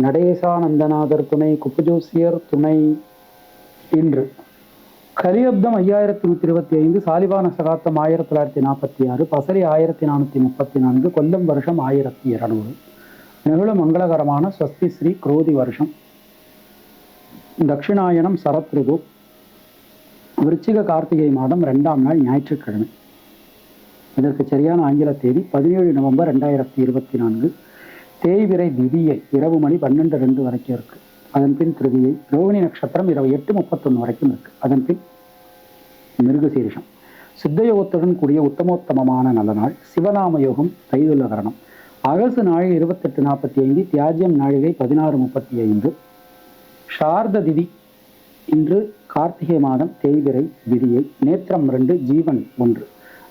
நடேசானந்தநாதர் துணை குப்புஜோசியர் துணை இன்று. கலியப்தம் ஐயாயிரத்தி நூற்றி இருபத்தி ஐந்து சாலிவான சகாத்தம் ஆயிரத்தி தொள்ளாயிரத்தி நாற்பத்தி ஆறு பசரி ஆயிரத்தி நானூற்றி முப்பத்தி நான்கு கொல்லம் வருஷம் ஆயிரத்தி இரநூறு. நெகுழ மங்களகரமான ஸ்வஸ்தி ஸ்ரீ குரோதி வருஷம். தட்சிணாயனம் சரத்ருது விருச்சிக கார்த்திகை மாதம் ரெண்டாம் நாள் ஞாயிற்றுக்கிழமை. இதற்கு சரியான ஆங்கில தேதி பதினேழு நவம்பர் ரெண்டாயிரத்தி இருபத்தி நான்கு. தேய்விரை திதியை இரவு மணி பன்னெண்டு ரெண்டு வரைக்கும் இருக்கு. அதன் பின் திருதியை ரோகிணி நட்சத்திரம் இரவு எட்டு முப்பத்தொன்று வரைக்கும் இருக்கு. அதன் பின் மிருகசீரிஷம். சித்தயோகத்துடன் கூடிய உத்தமோத்தமமான நல்ல நாள் சிவநாம யோகம் தைதுள்ள கரணம். அகசு நாழிகை இருபத்தெட்டு நாற்பத்தி ஐந்து தியாஜ்யம் நாழிகை பதினாறு முப்பத்தி ஐந்து. சார்த திதி இன்று கார்த்திகை மாதம் தேய்விரை விதியை நேத்திரம் ரெண்டு ஜீவன் ஒன்று.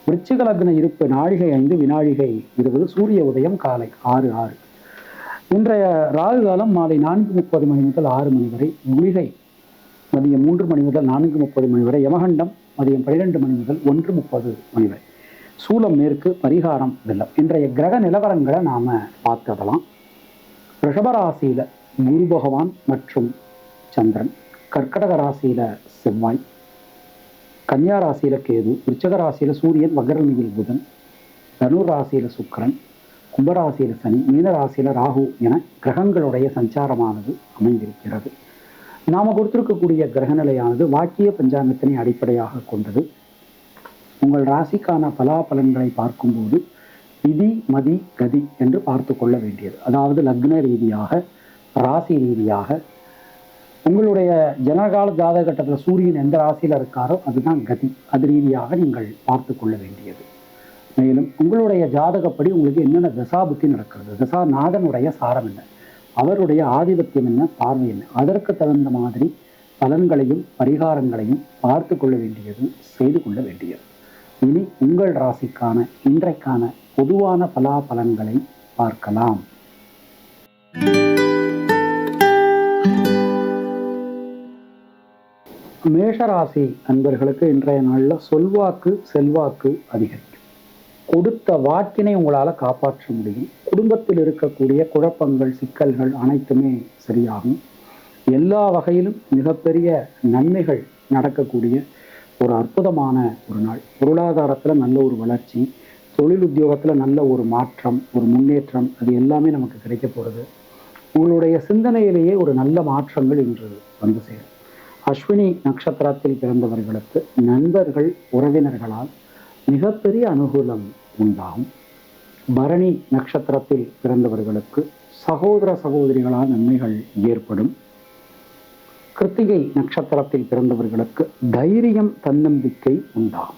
விருச்சிக லக்ன இருப்பு நாழிகை ஐந்து வினாழிகை இருபது சூரிய உதயம் காலை ஆறு ஆறு. இன்றைய ராகு காலம் மாலை நான்கு முப்பது மணி முதல் ஆறு மணி வரை குளிகை மதியம் மூன்று மணி முதல் நான்கு முப்பது மணி வரை யமகண்டம் மதியம் பன்னிரெண்டு மணி முதல் ஒன்று முப்பது மணி வரை. சூலம் மேற்கு பரிகாரம் வெள்ளம். இன்றைய கிரக நிலவரங்களை நாம் பார்த்துடலாம். ரிஷபராசியில் குரு பகவான் மற்றும் சந்திரன் கர்க்கடக ராசியில் செவ்வாய் கன்னியா ராசியில் கேது விருச்சக ராசியில் சூரியன் வக்ரநிதியில் புதன் தனுர் ராசியில் சுக்கிரன் கும்பராசியில் சனி மீனராசியில் ராகு என கிரகங்களுடைய சஞ்சாரமானது அமைந்திருக்கிறது. நாம் கொடுத்திருக்கக்கூடிய கிரகநிலையானது வாக்கிய பஞ்சாங்கத்தினை அடிப்படையாக கொண்டது. உங்கள் ராசிக்கான பலாபலன்களை பார்க்கும்போது விதி மதி கதி என்று பார்த்து கொள்ள வேண்டியது. அதாவது லக்ன ரீதியாக ராசி ரீதியாக. உங்களுடைய ஜனகால ஜாதக கட்டத்தில் சூரியன் எந்த ராசியில் இருக்காரோ அதுதான் கதி. அது ரீதியாக நீங்கள் பார்த்து கொள்ள வேண்டியது. மேலும் உங்களுடைய ஜாதகப்படி உங்களுக்கு என்னென்ன தசாபுத்தி நடக்கிறது? தசா நாதனுடைய சாரம் என்ன? அவருடைய ஆதிபத்தியம் என்ன? பார்வை என்ன? அதற்கு தகுந்த மாதிரி பலன்களையும் பரிகாரங்களையும் பார்த்து கொள்ள வேண்டியது செய்து கொள்ள வேண்டியது. இனி உங்கள் ராசிக்கான இன்றைக்கான பொதுவான பலாபலன்களை பார்க்கலாம். மேஷராசி அன்பர்களுக்கு இன்றைய நாளில் சொல்வாக்கு செல்வாக்கு அதிகரிக்கும் கொடுத்த வாக்கினை உங்களால் காப்பாற்ற முடியும். குடும்பத்தில் இருக்கக்கூடிய குழப்பங்கள் சிக்கல்கள் அனைத்துமே சரியாகும். எல்லா வகையிலும் மிகப்பெரிய நன்மைகள் நடக்கக்கூடிய ஒரு அற்புதமான ஒரு நாள். பொருளாதாரத்தில் நல்ல ஒரு வளர்ச்சி தொழில் உத்தியோகத்தில் நல்ல ஒரு மாற்றம் ஒரு முன்னேற்றம் அது எல்லாமே நமக்கு கிடைக்க போகிறது உங்களுடைய சிந்தனையிலேயே ஒரு நல்ல மாற்றங்கள் இன்று வந்து சேரும். அஸ்வினி நட்சத்திரத்தில் பிறந்தவர்களுக்கு நண்பர்கள் உறவினர்களால் மிகப்பெரிய அனுகூலம் உண்டாகும். பரணி நட்சத்திரத்தில் பிறந்தவர்களுக்கு சகோதர சகோதரிகளால் நன்மைகள் ஏற்படும். கிருத்திகை நட்சத்திரத்தில் பிறந்தவர்களுக்கு தைரியம் தன்னம்பிக்கை உண்டாகும்.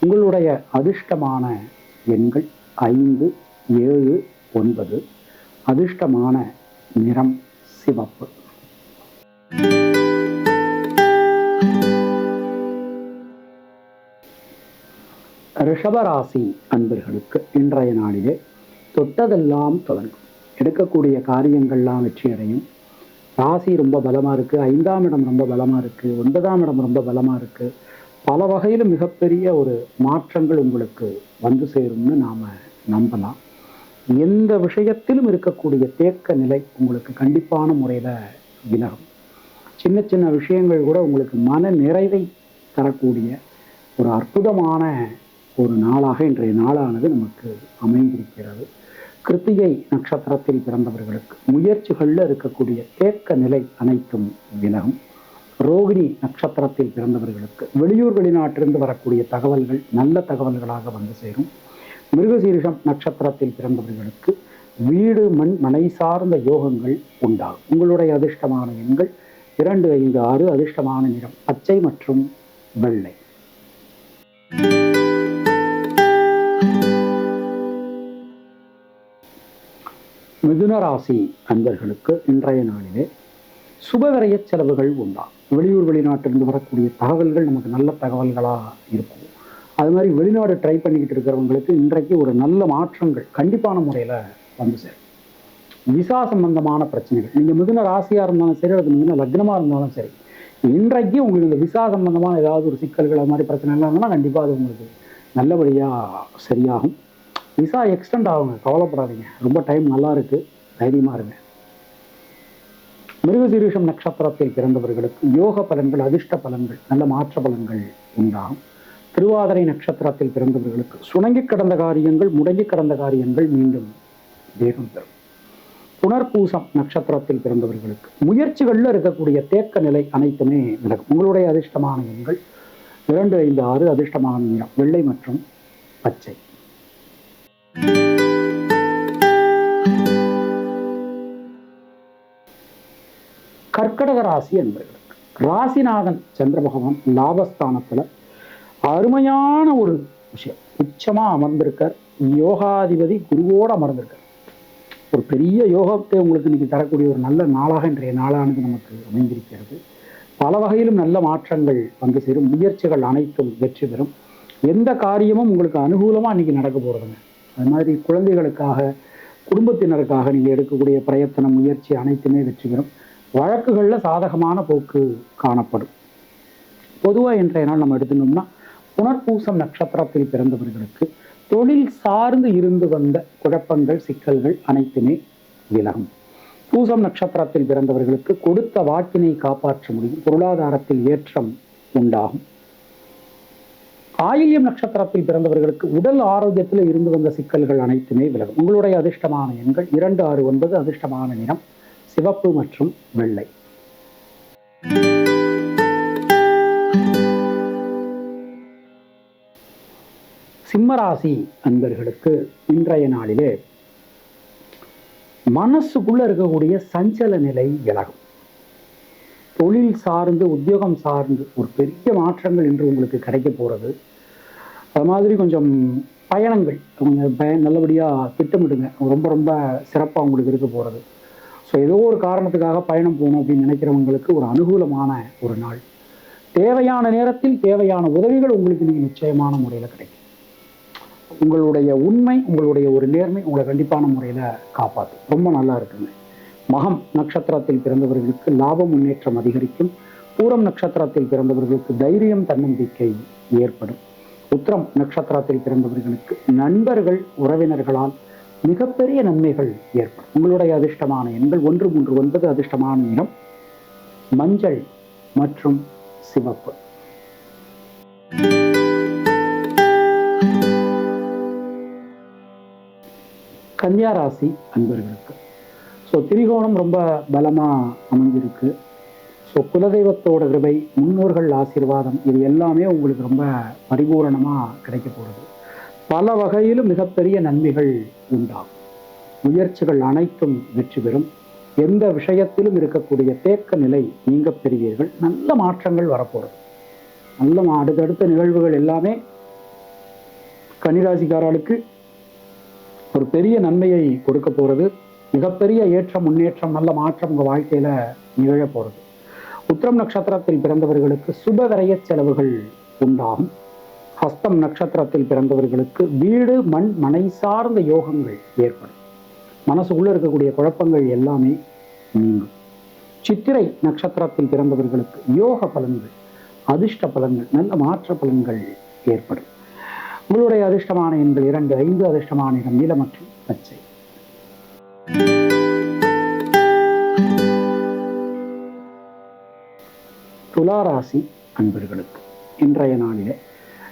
உங்களுடைய அதிர்ஷ்டமான எண்கள் ஐந்து ஏழு ஒன்பது. அதிர்ஷ்டமான நிறம் சிவப்பு. ரிஷபராசி அன்பர்களுக்கு இன்றைய நாளிலே தொட்டதெல்லாம் தொடங்கும். எடுக்கக்கூடிய காரியங்கள்லாம் வெற்றியடையும். ராசி ரொம்ப பலமாக இருக்குது ஐந்தாம் இடம் ரொம்ப பலமாக இருக்குது ஒன்பதாம் இடம் ரொம்ப பலமாக இருக்குது பல வகையில் மிகப்பெரிய ஒரு மாற்றங்கள் உங்களுக்கு வந்து சேரும்னு நாம் நம்பலாம். எந்த விஷயத்திலும் இருக்கக்கூடிய தேக்க நிலை உங்களுக்கு கண்டிப்பான முறையில் விலகும். சின்ன சின்ன விஷயங்கள் கூட உங்களுக்கு மன நிறைவை தரக்கூடிய ஒரு அற்புதமான ஒரு நாளாக இன்றைய நாளானது நமக்கு அமைந்திருக்கிறது. கிருத்திகை நட்சத்திரத்தில் பிறந்தவர்களுக்கு முயற்சிகளில் இருக்கக்கூடிய தேக்க நிலை அனைத்தும் விலகும். ரோகிணி நட்சத்திரத்தில் பிறந்தவர்களுக்கு வெளியூர் வெளிநாட்டிலிருந்து வரக்கூடிய தகவல்கள் நல்ல தகவல்களாக வந்து சேரும். மிருகசீரிஷம் நட்சத்திரத்தில் பிறந்தவர்களுக்கு வீடு மண் மனை சார்ந்த யோகங்கள் உண்டாகும். உங்களுடைய அதிர்ஷ்டமான எண்கள் இரண்டு ஐந்து ஆறு அதிர்ஷ்டமான நிறம் பச்சை மற்றும் வெள்ளை. மிதுன ராசி அன்பர்களுக்கு இன்றைய நாளிலே சுபவிரய செலவுகள் உண்டா? வெளியூர் வெளிநாட்டிலிருந்து வரக்கூடிய தகவல்கள் நமக்கு நல்ல தகவல்களாக இருக்கும். அது மாதிரி வெளிநாடு ட்ரை பண்ணிக்கிட்டு இருக்கிறவங்களுக்கு இன்றைக்கு ஒரு நல்ல மாற்றங்கள் கண்டிப்பான முறையில் வந்து சேரும். விசா சம்பந்தமான பிரச்சனைகள். நீங்கள் மிதுன ராசியாக இருந்தாலும் சரி அல்லது மிதுன லக்னமாக இருந்தாலும் சரி இன்றைக்கு உங்களுக்கு இந்த விசா சம்பந்தமான ஏதாவது ஒரு சிக்கல்கள் அது மாதிரி பிரச்சனை இருந்தால் கண்டிப்பாக அது உங்களுக்கு நல்லபடியாக சரியாகும். விசா எக்ஸ்டெண்ட் ஆகுங்க கவலைப்படாதீங்க. ரொம்ப டைம் நல்லா இருக்குது தைரியமாக இருங்க. மிருகசீரிஷம் நட்சத்திரத்தில் பிறந்தவர்களுக்கு யோக பலன்கள் அதிர்ஷ்ட பலன்கள் நல்ல மாற்ற பலன்கள் உண்டாகும் திருவாதிரை நட்சத்திரத்தில் பிறந்தவர்களுக்கு சுணங்கி கடந்த காரியங்கள் முடங்கி கடந்த காரியங்கள் மீண்டும் வேகம் பெறும் புனர்பூசம் நட்சத்திரத்தில் பிறந்தவர்களுக்கு முயற்சிகளில் இருக்கக்கூடிய தேக்க நிலை அனைத்துமே விலகும். உங்களுடைய அதிர்ஷ்டமான எண்கள் இரண்டு ஐந்து ஆறு அதிர்ஷ்டமான நிறம் வெள்ளை மற்றும் பச்சை. கர்க்கடக ராசி என்பவர்களுக்கு ராசிநாதன் சந்திர பகவான் லாபஸ்தானத்துல அருமையான ஒரு விஷயம். உச்சமா அமர்ந்திருக்கார். யோகாதிபதி குருவோடு அமர்ந்திருக்கார். ஒரு பெரிய யோகத்தை உங்களுக்கு இன்னைக்கு தரக்கூடிய ஒரு நல்ல நாளாக இன்றைய நாளானது நமக்கு அமைந்திருக்கிறது. பல வகையிலும் நல்ல மாற்றங்கள் வந்து சேரும். முயற்சிகள் அனைத்தும் வெற்றி பெறும். எந்த காரியமும் உங்களுக்கு அனுகூலமாக இன்னைக்கு நடக்க போகிறதுங்க அது மாதிரி குழந்தைகளுக்காக குடும்பத்தினருக்காக நீங்கள் எடுக்கக்கூடிய பிரயத்தனம் முயற்சி அனைத்துமே வெற்றி பெறும். வழக்குகளில் சாதகமான போக்கு காணப்படும். பொதுவாக இன்றைய நாள் நம்ம எடுத்துனோம்னா புனர்பூசம் நட்சத்திரத்தில் பிறந்தவர்களுக்கு தொழில் சார்ந்து இருந்து வந்த குழப்பங்கள் சிக்கல்கள் அனைத்துமே விலகும். பூசம் நட்சத்திரத்தில் பிறந்தவர்களுக்கு கொடுத்த வாக்கினை காப்பாற்ற முடியும். பொருளாதாரத்தில் ஏற்றம் உண்டாகும். ஆயில்யம் நட்சத்திரத்தில் பிறந்தவர்களுக்கு உடல் ஆரோக்கியத்தில் இருந்து வந்த சிக்கல்கள் அனைத்துமே விலகும். உங்களுடைய அதிர்ஷ்டமான எண்கள் இரண்டு ஆறு ஒன்பது அதிர்ஷ்டமான நிறம் சிவப்பு மற்றும் வெள்ளை. சிம்மராசி அன்பர்களுக்கு இன்றைய நாளிலே மனசுக்குள்ள இருக்கக்கூடிய சஞ்சல நிலை விலகும். தொழில் சார்ந்து உத்தியோகம் சார்ந்து ஒரு பெரிய மாற்றங்கள் இன்று உங்களுக்கு கிடைக்க போகிறது அது மாதிரி கொஞ்சம் பயணங்கள் கொஞ்சம் பய நல்லபடியாக திட்டமிடுங்க. ரொம்ப ரொம்ப சிறப்பாக உங்களுக்கு இருக்க போகிறது ஸோ ஏதோ ஒரு காரணத்துக்காக பயணம் போகணும் அப்படின்னு நினைக்கிறவங்களுக்கு ஒரு அனுகூலமான ஒரு நாள். தேவையான நேரத்தில் தேவையான உதவிகள் உங்களுக்கு நீங்கள் நிச்சயமான முறையில் கிடைக்கும். உங்களுடைய உண்மை உங்களுடைய ஒரு நேர்மை உங்களை கண்டிப்பான முறையில் காப்பாற்றும் ரொம்ப நல்லா இருக்குங்க. மகம் நட்சத்திரத்தில் பிறந்தவர்களுக்கு லாப முன்னேற்றம் அதிகரிக்கும். பூரம் நட்சத்திரத்தில் பிறந்தவர்களுக்கு தைரியம் தன்னம்பிக்கை ஏற்படும். உத்திரம் நட்சத்திரத்தில் பிறந்தவர்களுக்கு நண்பர்கள் உறவினர்களால் மிகப்பெரிய நன்மைகள் ஏற்படும். உங்களுடைய அதிர்ஷ்டமான எண்கள் ஒன்று மூன்று ஒன்பது அதிர்ஷ்டமான நிறம் மஞ்சள் மற்றும் சிவப்பு. கன்னியாராசி அன்பர்களுக்கு ஸோ திரிகோணம் ரொம்ப பலமாக அமைஞ்சிருக்கு. ஸோ குலதெய்வத்தோட கிருபை முன்னோர்கள் ஆசீர்வாதம் இது எல்லாமே உங்களுக்கு ரொம்ப பரிபூரணமாக கிடைக்க போகிறது பல வகையிலும் மிகப்பெரிய நன்மைகள் உண்டாகும். முயற்சிகள் அனைத்தும் வெற்றி பெறும். எந்த விஷயத்திலும் இருக்கக்கூடிய தேக்க நிலை நீங்க பெறுவீர்கள். நல்ல மாற்றங்கள் வரப்போகிறது நல்ல அடுத்தடுத்த நிகழ்வுகள் எல்லாமே கன்னிராசிக்காரர்களுக்கு ஒரு பெரிய நன்மையை கொடுக்க போகிறது மிகப்பெரிய ஏற்றம் முன்னேற்றம் நல்ல மாற்றம் உங்கள் வாழ்க்கையில நிகழ போகிறது உத்திரம் நட்சத்திரத்தில் பிறந்தவர்களுக்கு சுப செலவுகள் உண்டாகும். ஹஸ்தம் நட்சத்திரத்தில் பிறந்தவர்களுக்கு வீடு மண் மனை சார்ந்த யோகங்கள் ஏற்படும். மனசுக்குள்ளே இருக்கக்கூடிய குழப்பங்கள் எல்லாமே நீங்கும். சித்திரை நட்சத்திரத்தில் பிறந்தவர்களுக்கு யோக பலன்கள் அதிர்ஷ்ட பலன்கள் நல்ல மாற்ற பலன்கள் ஏற்படும். உங்களுடைய அதிர்ஷ்டமான எண்கள் இரண்டு ஐந்து அதிர்ஷ்டமான இடம் நீல மற்றும் பச்சை. துளாராசி அன்பர்களுக்கு. இன்றைய நாளில்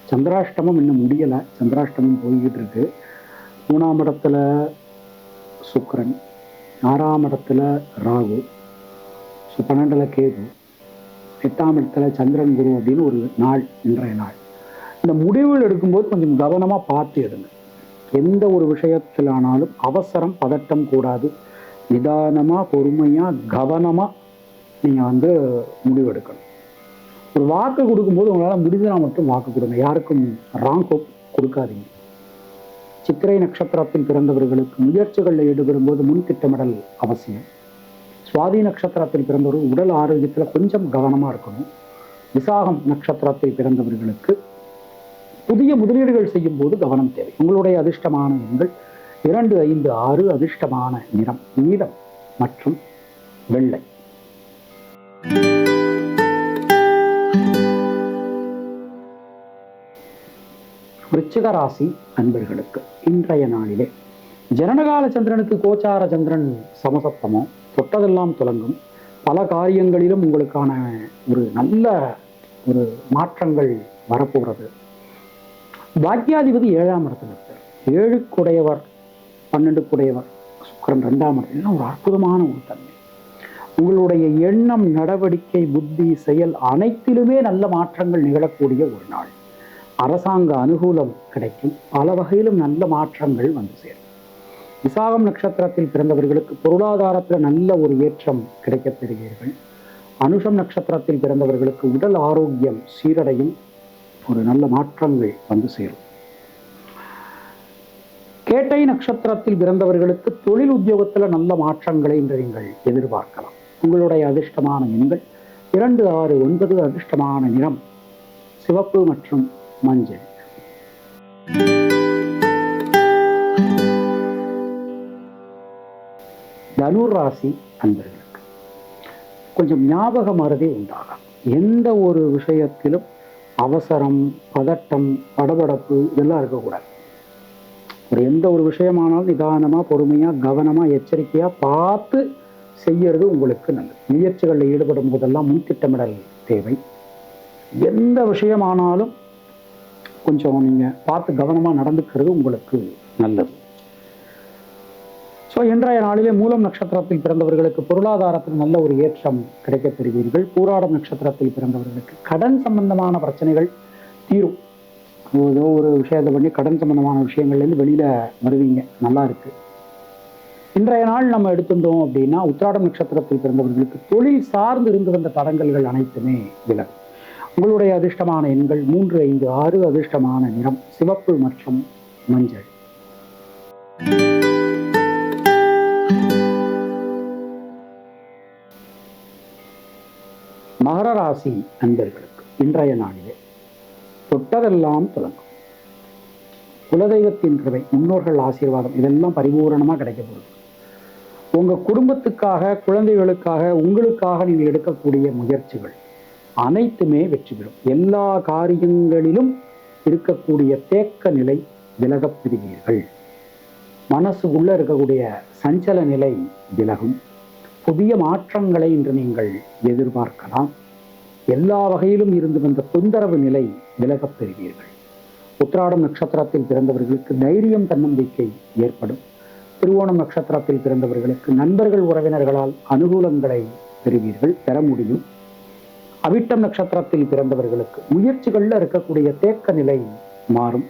சந்திராஷ்டமம் இன்னும் முடியலை. சந்திராஷ்டமம் போய்கிட்டு இருக்கு மூணாம் இடத்துல சுக்கரன் ஆறாம் இடத்துல ராகு ஸோ பன்னெண்டில் கேது எட்டாம் இடத்துல சந்திரன் குரு அப்படின்னு ஒரு நாள் இன்றைய நாள். இந்த முடிவுகள் எடுக்கும்போது கொஞ்சம் கவனமாக பார்த்து எடுங்க. எந்த ஒரு விஷயத்தில் ஆனாலும் அவசரம் பதட்டம் கூடாது. நிதானமாக பொறுமையாக கவனமாக நீங்கள் வந்து முடிவு எடுக்கணும் ஒரு வாக்கு கொடுக்கும்போது உங்களால் முடிஞ்சா மட்டும் வாக்கு கொடுங்க. யாருக்கும் ராங் ஹோப் கொடுக்காதீங்க. சித்திரை நட்சத்திரத்தில் பிறந்தவர்களுக்கு முயற்சிகளில் ஈடுபடும் போது முன் திட்டமிடல் அவசியம். சுவாதி நட்சத்திரத்தில் பிறந்தவர்கள் உடல் ஆரோக்கியத்தில் கொஞ்சம் கவனமாக இருக்கணும். விசாகம் நட்சத்திரத்தில் பிறந்தவர்களுக்கு புதிய முதலீடுகள் செய்யும் போது கவனம் தேவை. உங்களுடைய அதிர்ஷ்டமான எண்கள் இரண்டு ஐந்து ஆறு அதிர்ஷ்டமான நிறம் நீலம் மற்றும் வெள்ளை. விருச்சிக விருச்சிகராசி அன்பர்களுக்கு இன்றைய நாளிலே. ஜனனகால சந்திரனுக்கு கோச்சார சந்திரன் சமசப்தமோ தொட்டதெல்லாம் துலங்கும். பல காரியங்களிலும் உங்களுக்கான ஒரு நல்ல ஒரு மாற்றங்கள் வரப்போகிறது. பாக்கியாதிபதி ஏழாம் இடத்துல இருக்கார். ஏழுக்குடையவர் பன்னெண்டுக்குடையவர் சுக்கரன் ரெண்டாம் இடத்துல. ஒரு அற்புதமான ஒரு தன்மை. உங்களுடைய எண்ணம் நடவடிக்கை புத்தி செயல் அனைத்திலுமே நல்ல மாற்றங்கள் நிகழக்கூடிய ஒரு நாள். அரசாங்க அனுகூலம் கிடைக்கும். பல வகையிலும் நல்ல மாற்றங்கள் வந்து சேரும். விசாகம் நட்சத்திரத்தில் பிறந்தவர்களுக்கு பொருளாதாரத்தில் நல்ல ஒரு ஏற்றம் கிடைக்கப் பெறுவீர்கள். அனுஷம் நட்சத்திரத்தில் பிறந்தவர்களுக்கு உடல் ஆரோக்கியம் சீரடையும். ஒரு நல்ல மாற்றங்கள் வந்து சேரும். கேட்டை நட்சத்திரத்தில் பிறந்தவர்களுக்கு தொழில் உத்தியோகத்தில் நல்ல மாற்றங்களை இன்று நீங்கள் எதிர்பார்க்கலாம். உங்களுடைய அதிர்ஷ்டமான எண்கள் இரண்டு ஆறு ஒன்பது அதிர்ஷ்டமான நிறம். சிவப்பு மற்றும் மஞ்சள். தனுர் ராசி அன்பர்களுக்கு கொஞ்சம் ஞாபக மறதி உண்டாகும் எந்த ஒரு விஷயத்திலும் அவசரம் பதட்டம் படபடப்பு இதெல்லாம் இருக்கக்கூடாது. ஒரு எந்த ஒரு விஷயமானாலும் நிதானமாக பொறுமையாக கவனமாக எச்சரிக்கையாக பார்த்து செய்யறது உங்களுக்கு நல்லது. முயற்சிகளில் ஈடுபடும் போதெல்லாம் முன்திட்டமிடல் தேவை. எந்த விஷயமானாலும் கொஞ்சம் நீங்கள் பார்த்து கவனமாக நடந்துக்கிறது உங்களுக்கு நல்லது. ஸோ இன்றைய நாளிலே மூலம் நட்சத்திரத்தில் பிறந்தவர்களுக்கு பொருளாதாரத்தில் நல்ல ஒரு ஏற்றம் கிடைக்கப் பெறுவீர்கள். பூராடம் நட்சத்திரத்தில் பிறந்தவர்களுக்கு கடன் சம்பந்தமான பிரச்சனைகள் தீரும். ஏதோ ஒரு விஷயத்தை பண்ணி கடன் சம்பந்தமான விஷயங்கள்லேருந்து வெளியில் வருவீங்க. நல்லா இருக்கு. இன்றைய நாள் நம்ம எடுத்துட்டோம் அப்படின்னா உத்திராடம் நட்சத்திரத்தில் பிறந்தவர்களுக்கு தொழில் சார்ந்து இருந்து வந்த தடங்கல்கள் அனைத்துமே விலகும். உங்களுடைய அதிர்ஷ்டமான எண்கள் மூன்று ஐந்து ஆறு அதிர்ஷ்டமான நிறம் சிவப்பு மற்றும் மஞ்சள். மகர ராசி அன்பர்களுக்கு இன்றைய நாளிலே தொட்டதெல்லாம் தொடங்கும். குலதெய்வத்தின் கிருவை முன்னோர்கள் ஆசீர்வாதம் இதெல்லாம் பரிபூரணமாக கிடைக்க போகுது. உங்க குடும்பத்துக்காக குழந்தைகளுக்காக உங்களுக்காக நீங்கள் எடுக்கக்கூடிய முயற்சிகள் அனைத்துமே வெற்றி பெறும். எல்லா காரியங்களிலும் இருக்கக்கூடிய தேக்க நிலை விலகப் பெறுவீர்கள். மனசுக்குள்ள இருக்கக்கூடிய சஞ்சல நிலை விலகும். புதிய மாற்றங்களை இன்று நீங்கள் எதிர்பார்க்கலாம். எல்லா வகையிலும் இருந்து வந்த தொந்தரவு நிலை விலகப் பெறுவீர்கள். உத்திராடம் நட்சத்திரத்தில் பிறந்தவர்களுக்கு தைரியம் தன்னம்பிக்கை ஏற்படும். திருவோணம் நட்சத்திரத்தில் பிறந்தவர்களுக்கு நண்பர்கள் உறவினர்களால் அனுகூலங்களை பெறுவீர்கள் பெற முடியும். அவிட்டம் நட்சத்திரத்தில் பிறந்தவர்களுக்கு முயற்சிகளில் இருக்கக்கூடிய தேக்க நிலை மாறும்.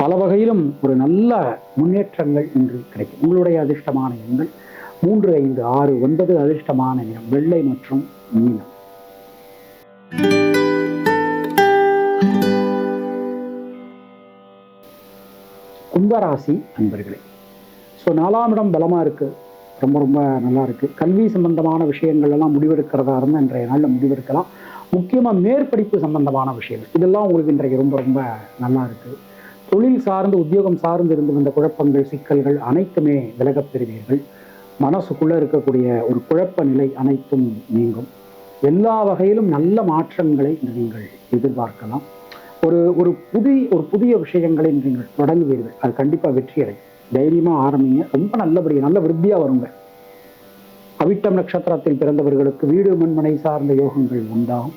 பல வகையிலும் ஒரு நல்ல முன்னேற்றங்கள் இன்று கிடைக்கும். உங்களுடைய அதிர்ஷ்டமான எண்கள் மூன்று ஐந்து ஆறு ஒன்பது அதிர்ஷ்டமான நிறம் வெள்ளை மற்றும் நீலம் கும்பராசி அன்பர்களே ஸோ நாலாம் இடம் பலமாக இருக்குது ரொம்ப ரொம்ப நல்லா இருக்குது கல்வி சம்பந்தமான விஷயங்கள் எல்லாம் முடிவெடுக்கிறதா இருந்தால் இன்றைய நாளில் முடிவெடுக்கலாம். முக்கியமாக மேற்படிப்பு சம்பந்தமான விஷயங்கள். இதெல்லாம் உங்களுக்கு இன்றைக்கு ரொம்ப ரொம்ப நல்லா இருக்குது தொழில் சார்ந்து உத்தியோகம் சார்ந்து இருந்து வந்த குழப்பங்கள் சிக்கல்கள் அனைத்துமே விலகப் பெறுவீர்கள். மனசுக்குள்ளே இருக்கக்கூடிய ஒரு குழப்ப நிலை அனைத்தும் நீங்கும். எல்லா வகையிலும் நல்ல மாற்றங்களை நீங்கள் எதிர்பார்க்கலாம். ஒரு ஒரு புதிய ஒரு புதிய விஷயங்களை நீங்கள் தொடங்குவீர்கள். அது கண்டிப்பாக வெற்றி அடையும் தைரியமாக ஆரம்பிங்க. ரொம்ப நல்லபடியாக நல்ல விருத்தியாக வருங்க. அவிட்டம் நட்சத்திரத்தில் பிறந்தவர்களுக்கு வீடு மண்மனை சார்ந்த யோகங்கள் உண்டாகும்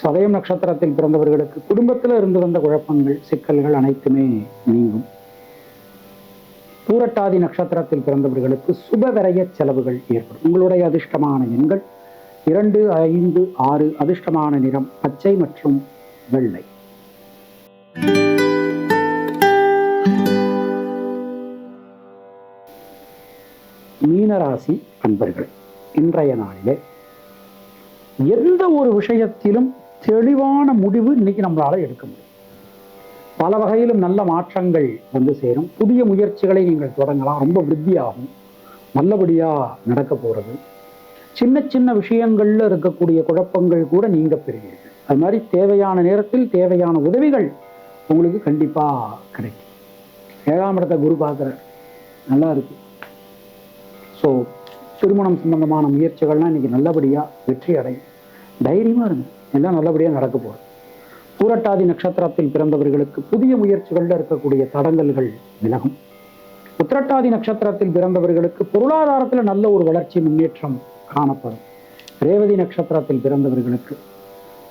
சதயம் நட்சத்திரத்தில் பிறந்தவர்களுக்கு குடும்பத்தில் இருந்து வந்த குழப்பங்கள் சிக்கல்கள் அனைத்துமே நீங்கும். பூரட்டாதி நட்சத்திரத்தில் பிறந்தவர்களுக்கு சுபவிரய செலவுகள் ஏற்படும். உங்களுடைய அதிர்ஷ்டமான எண்கள் இரண்டு ஐந்து ஆறு அதிர்ஷ்டமான நிறம் பச்சை மற்றும் வெள்ளை. மீனராசி அன்பர்கள் இன்றைய நாளிலே எந்த ஒரு விஷயத்திலும் தெளிவான முடிவு இன்னைக்கு நம்மளால எடுக்க முடியும். பல வகையிலும் நல்ல மாற்றங்கள் வந்து சேரும். புதிய முயற்சிகளை நீங்கள் தொடங்கலாம். ரொம்ப விருத்தியாகும். நல்லபடியாக நடக்க போகிறது சின்ன சின்ன விஷயங்கள்ல இருக்கக்கூடிய குழப்பங்கள் கூட நீங்க பெறுவீர்கள். அது மாதிரி தேவையான நேரத்தில் தேவையான உதவிகள் உங்களுக்கு கண்டிப்பா கிடைக்கும். ஏழாம் இடத்தை குரு பார்க்குறார். நல்லா இருக்கு. ஸோ திருமணம் சம்பந்தமான முயற்சிகள்லாம் இன்னைக்கு நல்லபடியாக வெற்றி அடையும். தைரியமாக இருங்க. எல்லாம் நல்லபடியாக நடக்க போகுது. பூரட்டாதி நட்சத்திரத்தில் பிறந்தவர்களுக்கு புதிய முயற்சிகளில் இருக்கக்கூடிய தடங்கல்கள் விலகும். உத்திரட்டாதி நட்சத்திரத்தில் பிறந்தவர்களுக்கு பொருளாதாரத்தில் நல்ல ஒரு வளர்ச்சி முன்னேற்றம் காணப்படும். ரேவதி நட்சத்திரத்தில் பிறந்தவர்களுக்கு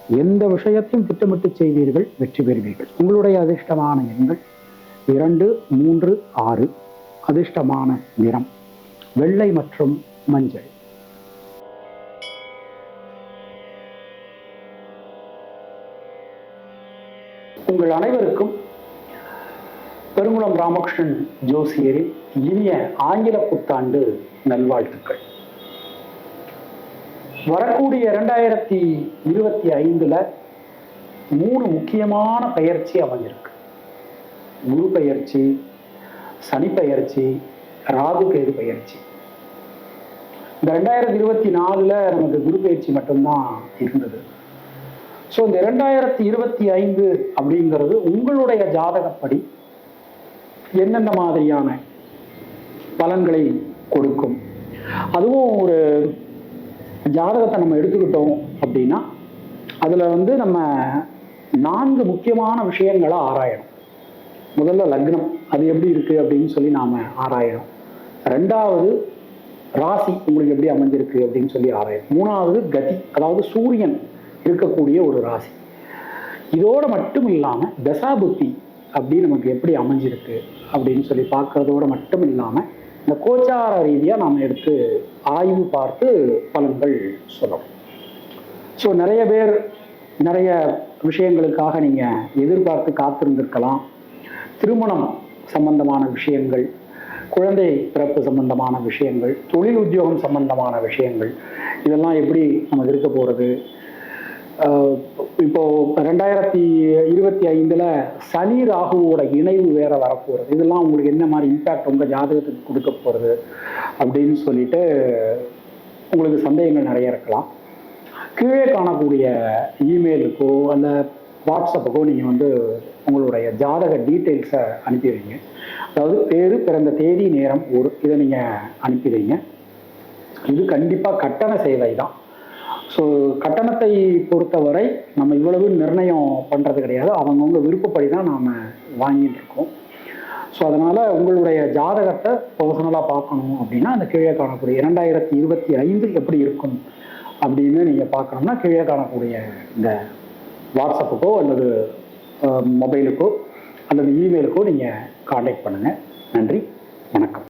எந்த விஷயத்தையும் திட்டமிட்டு செய்வீர்கள் வெற்றி பெறுவீர்கள். உங்களுடைய அதிர்ஷ்டமான எண்கள் இரண்டு மூன்று ஆறு. அதிர்ஷ்டமான நிறம். வெள்ளை மற்றும் மஞ்சள். உங்கள் அனைவருக்கும் பெருங்குளம் ராமகிருஷ்ணன் ஜோசியரின் இனிய ஆங்கில புத்தாண்டு நல்வாழ்த்துக்கள். வரக்கூடிய இரண்டாயிரத்தி இருபத்தி ஐந்துல மூணு முக்கியமான பயிற்சி அமைஞ்சிருக்கு. குரு பயிற்சி சனி பயிற்சி ராகு கேது பயிற்சி. இந்த ரெண்டாயிரத்தி இருபத்தி நாலுல நமக்கு குரு பயிற்சி மட்டும்தான் இருந்தது. ஸோ இந்த ரெண்டாயிரத்தி இருபத்தி ஐந்து அப்படிங்கிறது உங்களுடைய ஜாதகப்படி என்னென்ன மாதிரியான பலன்களை கொடுக்கும்? அதுவும் ஒரு ஜாதகத்தை நம்ம எடுத்துக்கிட்டோம் அப்படின்னா அதில் வந்து நம்ம நான்கு முக்கியமான விஷயங்களை ஆராயணும். முதல்ல லக்னம் அது எப்படி இருக்குது அப்படின்னு சொல்லி நாம் ஆராயணும். ரெண்டாவது ராசி உங்களுக்கு எப்படி அமைஞ்சிருக்கு அப்படின்னு சொல்லி ஆராயும். மூணாவது கதி அதாவது சூரியன் இருக்கக்கூடிய ஒரு ராசி. இதோட மட்டும் இல்லாமல் தசாபுத்தி அப்படி நமக்கு எப்படி அமைஞ்சிருக்கு அப்படின்னு சொல்லி பார்க்கறதோட மட்டும் இல்லாமல் இந்த கோச்சார ரீதியாக நாம் எடுத்து ஆய்வு பார்த்து பலன்கள் சொல்லணும். ஸோ நிறைய பேர் நிறைய விஷயங்களுக்காக நீங்கள் எதிர்பார்த்து காத்திருந்திருக்கலாம். திருமணம் சம்பந்தமான விஷயங்கள் குழந்தை பிறப்பு சம்பந்தமான விஷயங்கள் தொழில் உத்தியோகம் சம்பந்தமான விஷயங்கள் இதெல்லாம் எப்படி நமக்கு இருக்க போகிறது இப்போ ரெண்டாயிரத்தி இருபத்தி ஐந்தில் சனி ராகுவோட இணைவு வேற வரப்போகிறது இதெல்லாம் உங்களுக்கு என்ன மாதிரி இம்பேக்ட் உங்கள் ஜாதகத்துக்கு கொடுக்க போகிறது அப்படின்னு சொல்லிட்டு உங்களுக்கு சந்தேகங்கள் நிறைய இருக்கலாம். கீழே காணக்கூடிய இமெயிலுக்கோ அல்ல வாட்ஸ்அப்புக்கோ நீங்கள் வந்து உங்களுடைய ஜாதக டீட்டெயில்ஸை அனுப்பி வைங்க. அதாவது பேர் பிறந்த தேதி நேரம் ஒரு இதை நீங்கள் அனுப்பி வைங்க. இது கண்டிப்பாக கட்டண சேவை தான். ஸோ கட்டணத்தை பொறுத்தவரை நம்ம இவ்வளவு நிர்ணயம் பண்ணுறது கிடையாது. அவங்கவுங்க விருப்பப்படி தான் நாம் வாங்கிட்டு இருக்கோம். ஸோ அதனால் உங்களுடைய ஜாதகத்தை பர்சனலாக பார்க்கணும் அப்படின்னா அந்த கீழே காணக்கூடிய இரண்டாயிரத்தி இருபத்தி ஐந்து எப்படி இருக்கும் அப்படின்னு நீங்கள் பார்க்கணும்னா கீழே காணக்கூடிய இந்த வாட்ஸ்அப்புக்கோ அல்லது மொபைலுக்கோ அல்லது இமெயிலுக்கோ நீங்கள் காண்டாக்ட் பண்ணுங்கள் நன்றி வணக்கம்.